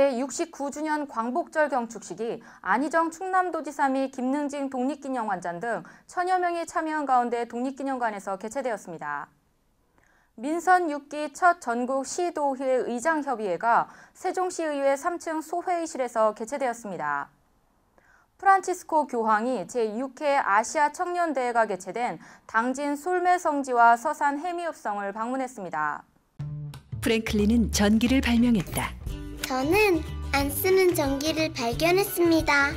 제69주년 광복절 경축식이 안희정 충남도지사 및 김능진 독립기념관장 등 천여 명이 참여한 가운데 독립기념관에서 개최되었습니다. 민선 6기 첫 전국 시도의회 의장협의회가 세종시의회 3층 소회의실에서 개최되었습니다. 프란치스코 교황이 제6회 아시아 청년대회가 개최된 당진 솔메성지와 서산 해미읍성을 방문했습니다. 프랭클린은 전기를 발명했다. 저는 안 쓰는 전기를 발견했습니다.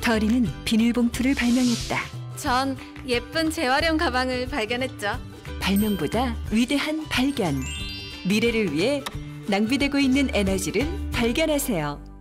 터리는 비닐봉투를 발명했다. 전 예쁜 재활용 가방을 발견했죠. 발명보다 위대한 발견. 미래를 위해 낭비되고 있는 에너지를 발견하세요.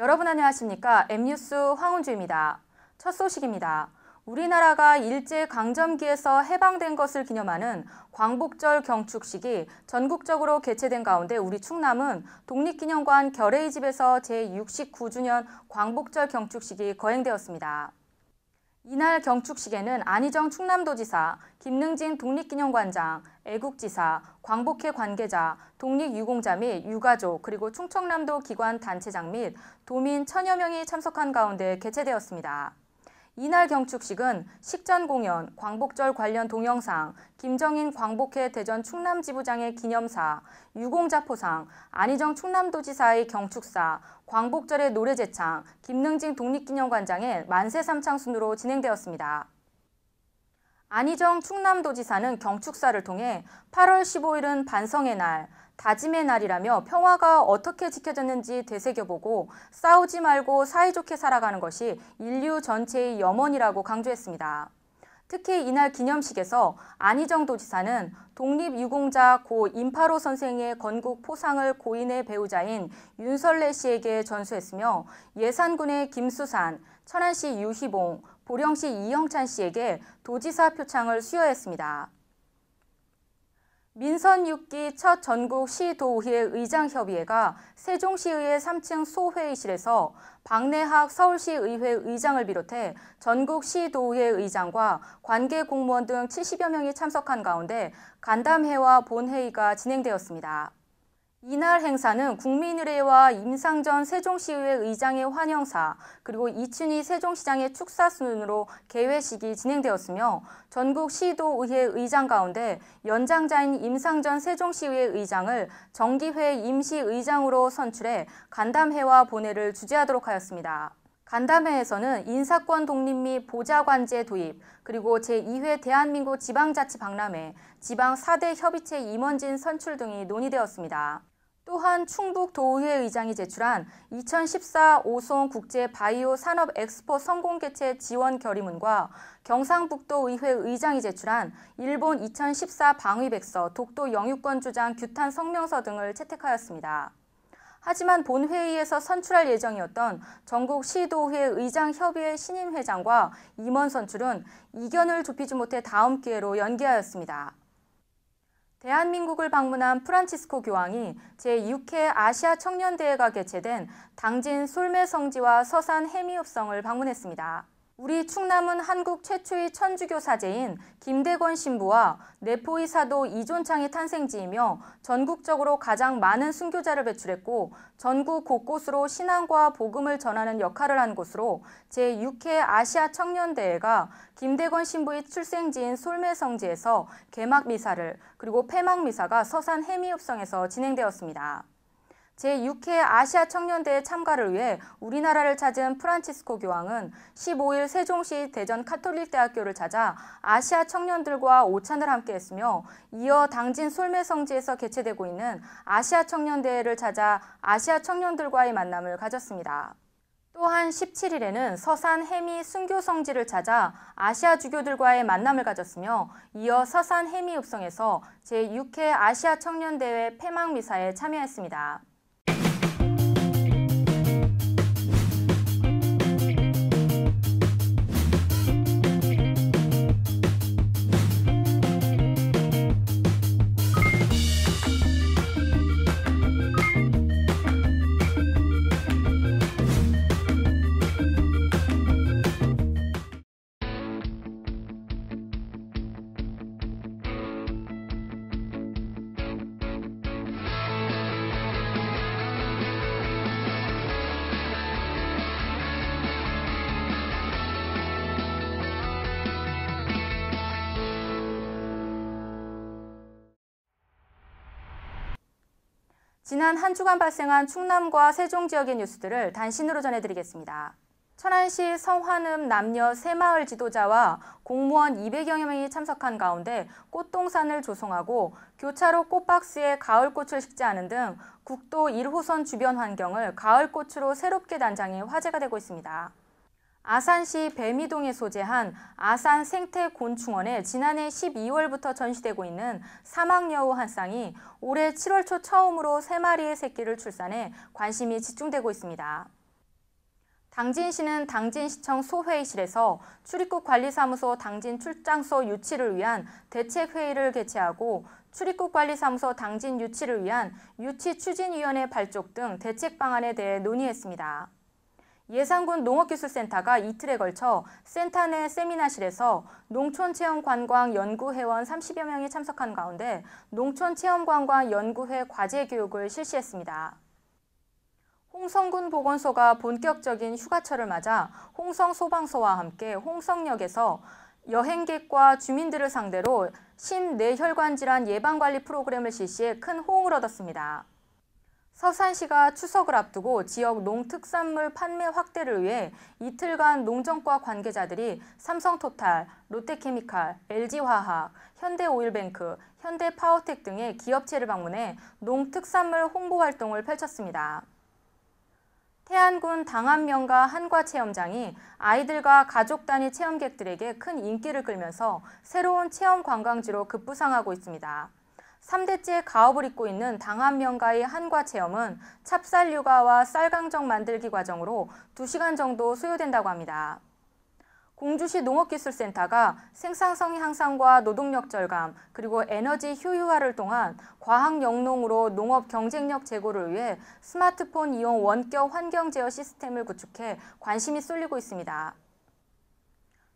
여러분 안녕하십니까? M뉴스 황은주입니다. 첫 소식입니다. 우리나라가 일제 강점기에서 해방된 것을 기념하는 광복절 경축식이 전국적으로 개최된 가운데 우리 충남은 독립기념관 결의집에서 제69주년 광복절 경축식이 거행되었습니다. 이날 경축식에는 안희정 충남도지사, 김능진 독립기념관장, 애국지사, 광복회 관계자, 독립유공자 및 유가족 그리고 충청남도 기관 단체장 및 도민 천여 명이 참석한 가운데 개최되었습니다. 이날 경축식은 식전 공연, 광복절 관련 동영상, 김정인 광복회 대전 충남 지부장의 기념사, 유공자포상, 안희정 충남도지사의 경축사, 광복절의 노래 제창, 김능진 독립기념관장의 만세 삼창 순으로 진행되었습니다. 안희정 충남도지사는 경축사를 통해 8월 15일은 반성의 날, 다짐의 날이라며 평화가 어떻게 지켜졌는지 되새겨보고 싸우지 말고 사이좋게 살아가는 것이 인류 전체의 염원이라고 강조했습니다. 특히 이날 기념식에서 안희정 도지사는 독립유공자 고 임파로 선생의 건국 포상을 고인의 배우자인 윤설래 씨에게 전수했으며 예산군의 김수산, 천안시 유희봉, 보령시 이영찬 씨에게 도지사 표창을 수여했습니다. 민선 6기 첫 전국 시도의회 의장협의회가 세종시의회 3층 소회의실에서 박내학 서울시의회 의장을 비롯해 전국 시도의회 의장과 관계 공무원 등 70여 명이 참석한 가운데 간담회와 본회의가 진행되었습니다. 이날 행사는 국민의례와 임상전 세종시의회 의장의 환영사 그리고 이춘희 세종시장의 축사 순으로 개회식이 진행되었으며 전국 시도의회 의장 가운데 연장자인 임상전 세종시의회 의장을 정기회 임시의장으로 선출해 간담회와 본회를 주재하도록 하였습니다. 간담회에서는 인사권 독립 및 보좌관제 도입, 그리고 제2회 대한민국 지방자치 박람회, 지방 4대 협의체 임원진 선출 등이 논의되었습니다. 또한 충북 도의회 의장이 제출한 2014 오송 국제 바이오 산업 엑스포 성공 개최 지원 결의문과 경상북도 의회 의장이 제출한 일본 2014 방위백서 독도 영유권 주장 규탄 성명서 등을 채택하였습니다. 하지만 본회의에서 선출할 예정이었던 전국 시도회 의장 협의회 신임 회장과 임원 선출은 이견을 좁히지 못해 다음 기회로 연기하였습니다. 대한민국을 방문한 프란치스코 교황이 제6회 아시아 청년대회가 개최된 당진 솔메 성지와 서산 해미읍성을 방문했습니다. 우리 충남은 한국 최초의 천주교 사제인 김대건 신부와 내포의 사도 이존창의 탄생지이며 전국적으로 가장 많은 순교자를 배출했고 전국 곳곳으로 신앙과 복음을 전하는 역할을 한 곳으로 제6회 아시아 청년대회가 김대건 신부의 출생지인 솔매성지에서 개막 미사를 그리고 폐막 미사가 서산 해미읍성에서 진행되었습니다. 제6회 아시아 청년대회 참가를 위해 우리나라를 찾은 프란치스코 교황은 15일 세종시 대전 카톨릭대학교를 찾아 아시아 청년들과 오찬을 함께 했으며 이어 당진 솔매성지에서 개최되고 있는 아시아 청년대회를 찾아 아시아 청년들과의 만남을 가졌습니다. 또한 17일에는 서산 해미 순교 성지를 찾아 아시아 주교들과의 만남을 가졌으며 이어 서산 해미 읍성에서 제6회 아시아 청년대회 폐막 미사에 참여했습니다. 지난 한 주간 발생한 충남과 세종 지역의 뉴스들을 단신으로 전해드리겠습니다. 천안시 성환읍 남녀 새마을 지도자와 공무원 200여 명이 참석한 가운데 꽃동산을 조성하고 교차로 꽃박스에 가을꽃을 식재하는 등 국도 1호선 주변 환경을 가을꽃으로 새롭게 단장해 화제가 되고 있습니다. 아산시 배미동에 소재한 아산 생태곤충원에 지난해 12월부터 전시되고 있는 사막여우 한 쌍이 올해 7월 초 처음으로 3마리의 새끼를 출산해 관심이 집중되고 있습니다. 당진시는 당진시청 소회의실에서 출입국 관리사무소 당진 출장소 유치를 위한 대책회의를 개최하고 출입국 관리사무소 당진 유치를 위한 유치 추진위원회 발족 등 대책 방안에 대해 논의했습니다. 예산군 농업기술센터가 이틀에 걸쳐 센터 내 세미나실에서 농촌체험관광 연구회원 30여 명이 참석한 가운데 농촌체험관광 연구회 과제 교육을 실시했습니다. 홍성군 보건소가 본격적인 휴가철을 맞아 홍성 소방서와 함께 홍성역에서 여행객과 주민들을 상대로 심뇌혈관 질환 예방관리 프로그램을 실시해 큰 호응을 얻었습니다. 서산시가 추석을 앞두고 지역 농특산물 판매 확대를 위해 이틀간 농정과 관계자들이 삼성토탈, 롯데케미칼, LG화학, 현대오일뱅크, 현대파워텍 등의 기업체를 방문해 농특산물 홍보 활동을 펼쳤습니다. 태안군 당안명가 한과체험장이 아이들과 가족 단위 체험객들에게 큰 인기를 끌면서 새로운 체험 관광지로 급부상하고 있습니다. 3대째 가업을 잇고 있는 당안명가의 한과 체험은 찹쌀 육아와 쌀강정 만들기 과정으로 2시간 정도 소요된다고 합니다. 공주시 농업기술센터가 생산성 향상과 노동력 절감, 그리고 에너지 효율화를 통한 과학 영농으로 농업 경쟁력 제고를 위해 스마트폰 이용 원격 환경 제어 시스템을 구축해 관심이 쏠리고 있습니다.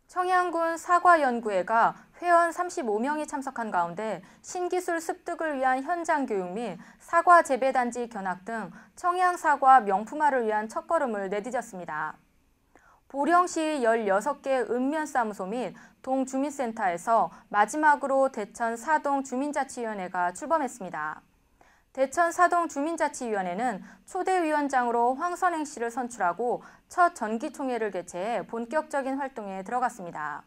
청양군 사과연구회가 회원 35명이 참석한 가운데 신기술 습득을 위한 현장 교육 및 사과 재배단지 견학 등 청양사과 명품화를 위한 첫걸음을 내디뎠습니다. 보령시 16개 읍면사무소 및 동주민센터에서 마지막으로 대천 사동 주민자치위원회가 출범했습니다. 대천 사동 주민자치위원회는 초대 위원장으로 황선행 씨를 선출하고 첫 정기총회를 개최해 본격적인 활동에 들어갔습니다.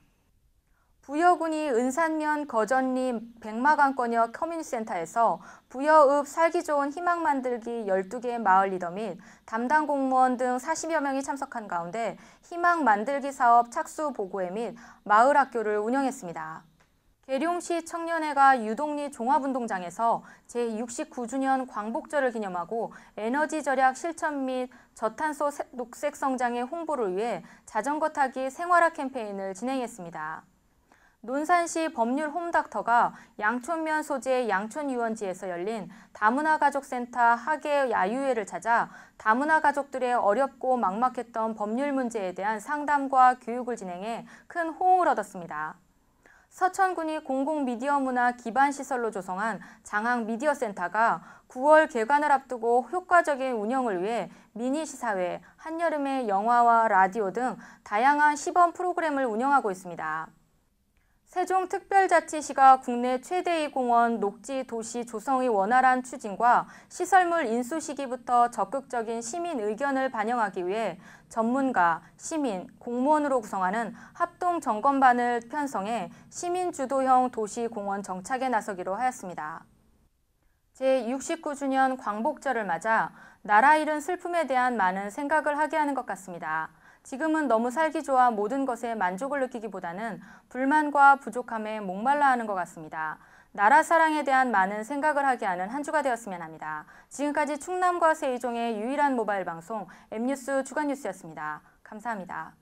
부여군이 은산면 거전리 백마강권역 커뮤니티센터에서 부여읍 살기 좋은 희망 만들기 12개 마을 리더 및 담당 공무원 등 40여 명이 참석한 가운데 희망 만들기 사업 착수 보고회 및 마을 학교를 운영했습니다. 계룡시 청년회가 유동리 종합운동장에서 제69주년 광복절을 기념하고 에너지 절약 실천 및 저탄소 녹색 성장의 홍보를 위해 자전거 타기 생활화 캠페인을 진행했습니다. 논산시 법률 홈닥터가 양촌면 소재 양촌 유원지에서 열린 다문화 가족센터 학예 야유회를 찾아 다문화 가족들의 어렵고 막막했던 법률 문제에 대한 상담과 교육을 진행해 큰 호응을 얻었습니다. 서천군이 공공미디어 문화 기반 시설로 조성한 장항 미디어 센터가 9월 개관을 앞두고 효과적인 운영을 위해 미니 시사회, 한여름의 영화와 라디오 등 다양한 시범 프로그램을 운영하고 있습니다. 세종특별자치시가 국내 최대의 공원 녹지 도시 조성의 원활한 추진과 시설물 인수 시기부터 적극적인 시민 의견을 반영하기 위해 전문가, 시민, 공무원으로 구성하는 합동 점검반을 편성해 시민 주도형 도시 공원 정착에 나서기로 하였습니다. 제69주년 광복절을 맞아 나라 잃은 슬픔에 대한 많은 생각을 하게 하는 것 같습니다. 지금은 너무 살기 좋아 모든 것에 만족을 느끼기보다는 불만과 부족함에 목말라 하는 것 같습니다. 나라 사랑에 대한 많은 생각을 하게 하는 한 주가 되었으면 합니다. 지금까지 충남과 세이종의 유일한 모바일 방송 M뉴스 주간뉴스였습니다. 감사합니다.